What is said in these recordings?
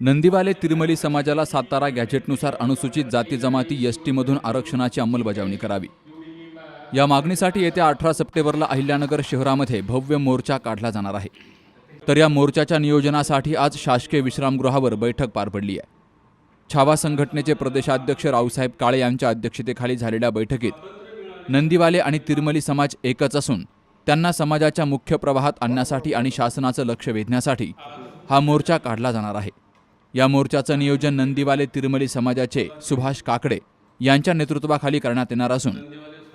नंदीवाले तिरुमली समाजाला सातारा गॅजेटनुसार अनुसूचित जाती जमाती एस टीमधून आरक्षणाची अंमलबजावणी करावी. या मागणीसाठी येत्या अठरा सप्टेंबरला अहिल्यानगर शहरामध्ये भव्य मोर्चा काढला जाणार आहे. तर या मोर्चाच्या नियोजनासाठी आज शासकीय विश्रामगृहावर बैठक पार पडली आहे. छावा संघटनेचे प्रदेशाध्यक्ष रावसाहेब काळे यांच्या अध्यक्षतेखाली झालेल्या बैठकीत नंदीवाले आणि तिरुमली समाज एकच असून त्यांना समाजाच्या मुख्य प्रवाहात आणण्यासाठी आणि शासनाचं लक्ष वेधण्यासाठी हा मोर्चा काढला जाणार आहे. या मोर्चाचं नियोजन नंदीवाले तिरुमली समाजाचे सुभाष काकडे यांच्या नेतृत्वाखाली करण्यात येणार असून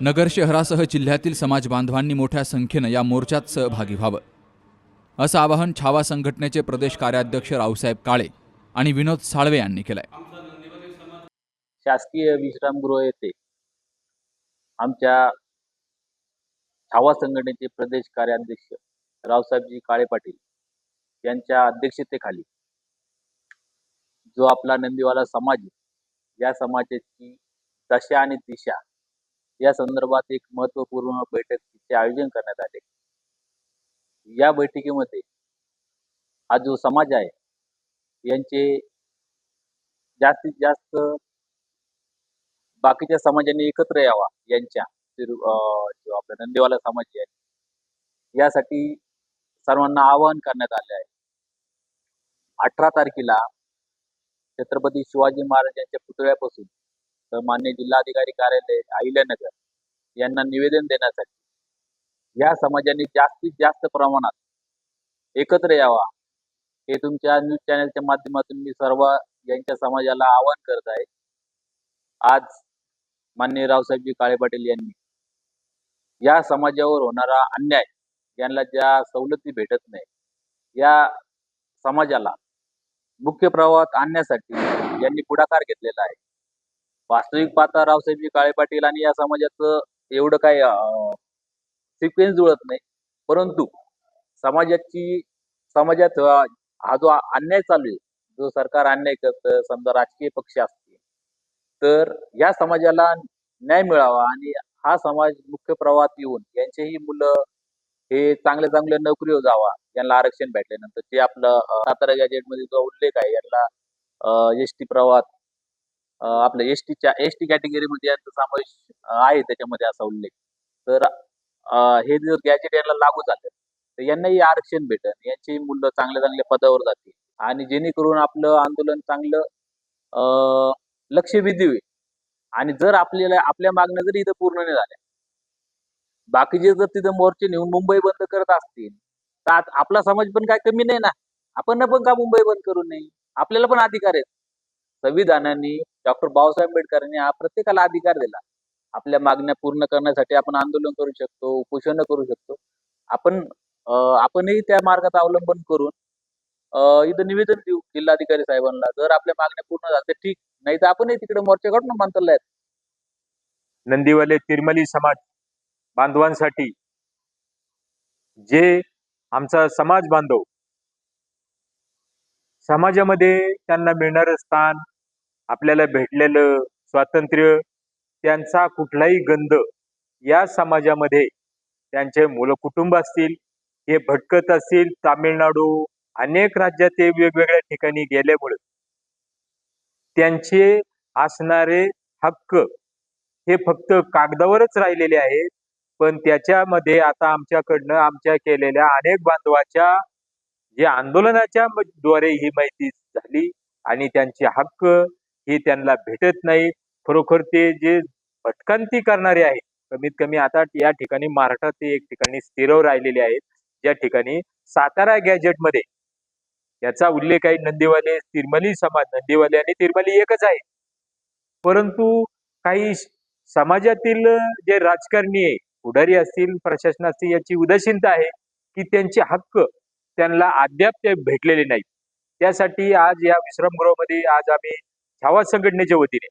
नगर शहरासह जिल्ह्यातील समाज बांधवांनी मोठ्या संख्येनं या मोर्चात सहभागी व्हावं. असं आवाहन छावा संघटनेचे प्रदेश कार्याध्यक्ष रावसाहेब काळे आणि विनोद साळवे यांनी केलंय. शासकीय विश्रामगृह येथे आमच्या छावा संघटनेचे प्रदेश कार्याध्यक्ष रावसाहेबजी काळे पाटील यांच्या अध्यक्षतेखाली जो आपला नंदीवाला समाज या समाजाची दशा आणि दिशा या संदर्भात एक महत्त्वपूर्ण बैठकीचे आयोजन करण्यात आले. या बैठकीमध्ये हा जो समाज आहे यांचे जास्तीत जास्त बाकीच्या समाजाने एकत्र यावा यांच्या जो आपला नंदीवाला समाज आहे यासाठी सर्वांना आवाहन करण्यात आले आहे. अठरा तारखेला छत्रपती शिवाजी महाराज यांच्या पुतळ्यापासून मान्य जिल्हाधिकारी कार्यालय अहिल्यानगर यांना निवेदन देण्यासाठी या समाजाने जास्तीत जास्त प्रमाणात एकत्र यावा हे तुमच्या न्यूज चॅनलच्या माध्यमातून मी सर्व यांच्या समाजाला आवाहन करत आहे. आज माननीय रावसाहेबजी काळे पाटील यांनी या समाजावर होणारा अन्याय यांना ज्या सवलती भेटत नाही या समाजाला मुख्य प्रवाहात आणण्यासाठी यांनी पुढाकार घेतलेला आहे. वास्तविक पाहता रावसाहेबजी काळे पाटील आणि या समाजाचं एवढं काय सिक्वेन्स जुळत नाही. परंतु समाजाची समाजात हा जो अन्याय चालू आहे जो सरकार अन्याय करतं समजा राजकीय पक्ष असतील तर या समाजाला न्याय मिळावा आणि हा समाज मुख्य प्रवाहात येऊन यांचेही मुलं हे चांगल्या चांगल्या नोकरीवर जावा. यांना आरक्षण भेटल्यानंतर ते आपलं सातारा गॅजेटमध्ये जो उल्लेख आहे यांना एस टी प्रवाहात आपल्या एस टीच्या एस टी कॅटेगरीमध्ये यांचा समावेश आहे त्याच्यामध्ये असा उल्लेख. तर हे जर गॅजेट यांना लागू झालं तर यांनाही आरक्षण भेटेल यांची मुलं चांगल्या चांगल्या पदावर जातील. आणि जेणेकरून आपलं आंदोलन चांगलं लक्षवेधी होईल. आणि जर आपल्याला आपल्या मागण्या जर इथं पूर्ण नाही झाल्या बाकीचे जर तिथं मोर्चे नेऊन मुंबई बंद करत असतील तर आपला समाज पण काय कमी नाही ना? आपण पण का मुंबई बंद करू नये? आपल्याला पण अधिकार आहेत. संविधानाने डॉक्टर बाबासाहेब आंबेडकरांनी प्रत्येकाला अधिकार दिला. आपल्या मागण्या पूर्ण करण्यासाठी आपण आंदोलन करू शकतो उपोषण करू शकतो. आपण आपणही त्या मार्गात अवलंबन करून इथं निवेदन देऊ जिल्हाधिकारी साहेबांना जर आपल्या मागण्या पूर्ण झाल्या ठीक. नाही तर आपणही तिकडे मोर्चा काढून मानतला नंदीवाले तिरमली समाज बांधवांसाठी. जे आमचा समाज बांधव समाजामध्ये त्यांना मिळणारं स्थान आपल्याला भेटलेलं स्वातंत्र्य त्यांचा कुठलाही गंध या समाजामध्ये त्यांचे मुलं कुटुंब असतील हे भटकत असतील तामिळनाडू अनेक राज्यात ते वेगवेगळ्या ठिकाणी गेल्यामुळे त्यांचे असणारे हक्क हे फक्त कागदावरच राहिलेले आहेत. पण त्याच्यामध्ये आता आमच्याकडनं आमच्या केलेल्या अनेक बांधवाच्या जे आंदोलनाच्या द्वारे ही माहिती झाली आणि त्यांचे हक्क हे त्यांना भेटत नाही. खरोखर ते जे भटकंती करणारे आहेत कमीत कमी आता या ठिकाणी महाराष्ट्रात ते एक ठिकाणी स्थिरव राहिलेले आहेत. ज्या ठिकाणी सातारा गॅजेटमध्ये याचा उल्लेख आहे नंदीवाले तिरमली समाज नंदीवाले आणि तिरमली एकच आहे. परंतु काही समाजातील जे राजकारणी आहे पुढारी असतील प्रशासन असतील याची उदासीनता आहे की त्यांचे हक्क त्यांना अद्याप ते भेटलेले नाही त्यासाठी आज या विश्रामगृहामध्ये आज आम्ही छावा संघटनेच्या वतीने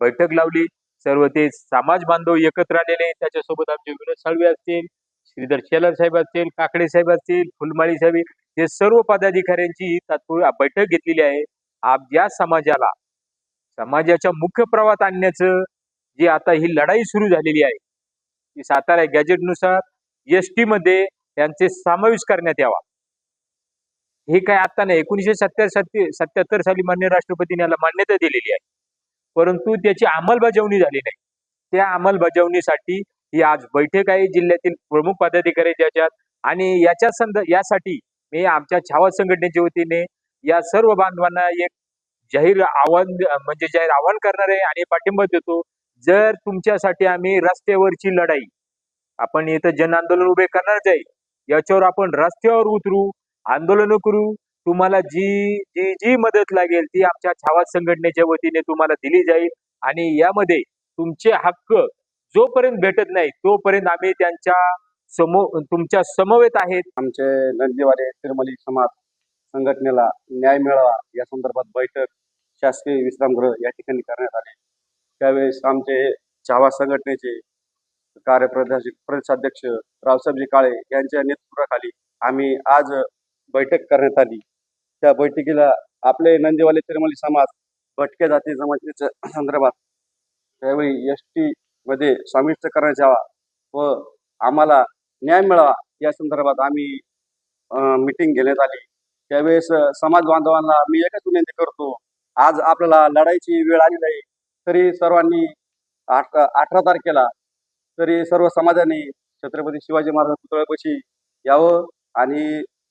बैठक लावली. सर्व ते समाज बांधव एकत्र आलेले त्याच्यासोबत आमचे विनोद साळवे असतील श्रीधर शेलर साहेब असतील काकडे साहेब असतील फुलमाळी साहेब हे सर्व पदाधिकाऱ्यांची तात्पुर बैठक घेतलेली आहे. आप या समाजाला समाजाच्या मुख्य प्रवाहात आणण्याचं जी आता ही लढाई सुरू झालेली आहे की सातारा गॅजेटनुसार एस टी मध्ये त्यांचे समावेश करण्यात यावा. हे काय आता नाही एकोणीसशे सत्तर सत्याहत्तर साली मान्य राष्ट्रपतीने याला मान्यता दिलेली आहे. परंतु त्याची अंमलबजावणी झाली नाही. त्या अंमलबजावणीसाठी ही आज बैठक आहे जिल्ह्यातील प्रमुख पदाधिकारी ज्याच्यात आणि याच्या संद यासाठी मी आमच्या छावा संघटनेच्या वतीने या सर्व बांधवांना एक जाहीर आव्हान म्हणजे जाहीर आव्हान करणार आहे आणि पाठिंबा देतो. जर तुमच्यासाठी आम्ही रस्त्यावरची लढाई आपण इथं जन आंदोलन उभे करणार जाईल याच्यावर आपण रस्त्यावर उतरू आंदोलन करू तुम्हाला जी जी जी मदत लागेल ती आमच्या छावा संघटनेच्या वतीने तुम्हाला दिली जाईल आणि यामध्ये तुमचे हक्क जोपर्यंत भेटत नाही तोपर्यंत आम्ही त्यांच्या समो तुमच्या समवेत आहेत. आमचे नंदीवाले तिरमली समाज संघटनेला न्याय मिळावा या संदर्भात बैठक शासकीय विश्रामगृह या ठिकाणी करण्यात आली. त्यावेळेस आमचे छावा संघटनेचे कार्यप्रदेश प्रदेशाध्यक्ष रावसाहेबजी काळे यांच्या नेतृत्वाखाली आम्ही आज बैठक करण्यात आली. त्या बैठकीला आपले नंदीवाले तिरमली समाज भटक्या जाती जमातीच्या संदर्भात त्यावेळी एस टी मध्ये समाविष्ट करण्यात यावा व आम्हाला न्याय मिळावा या संदर्भात आम्ही मिटिंग घेण्यात आली. त्यावेळेस समाज बांधवांना मी एकच विनंती करतो आज आपल्याला लढाईची वेळ आली नाही. तरी सर्वांनी आठ अठरा तारखेला तरी सर्व समाजाने छत्रपती शिवाजी महाराज पुतळ्यापाशी यावं आणि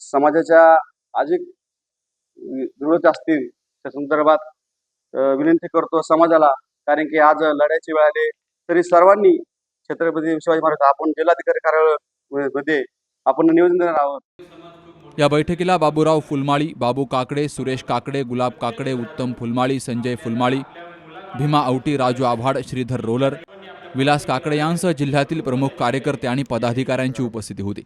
समाजाच्या अधिक दृढता असतील त्या संदर्भात विनंती करतो समाजाला. कारण की आज लढायची वेळ आली तरी सर्वांनी छत्रपती शिवाजी महाराज आपण जिल्हाधिकारी कार्यालयमध्ये आपण निवेदन देणार आहोत. या बैठकीला बाबूराव फुलमाळी बाबू काकडे सुरेश काकडे गुलाब काकडे उत्तम फुलमाळी संजय फुलमाळी भीमा औटी राजू आव्हाड श्रीधर रोलर विलास काकडे यांसह जिल्ह्यातील प्रमुख कार्यकर्ते आणि पदाधिकाऱ्यांची उपस्थिती होती.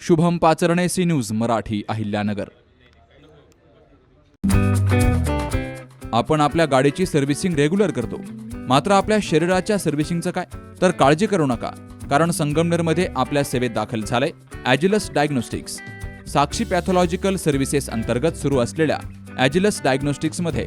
Shubham Pacharne C news Marathi Ahilyanagar. आपण आपल्या गाडीची सर्व्हिसिंग रेग्युलर करतो. मात्र आपल्या शरीराच्या सर्व्हिसिंगचं काय? तर काळजी करू नका कारण संगमनेरमध्ये आपल्या सेवेत दाखल झालंय Agilus diagnostics. Sakshi pathological services अंतर्गत सुरू असलेल्या ॲजिलस डायग्नोस्टिक्समध्ये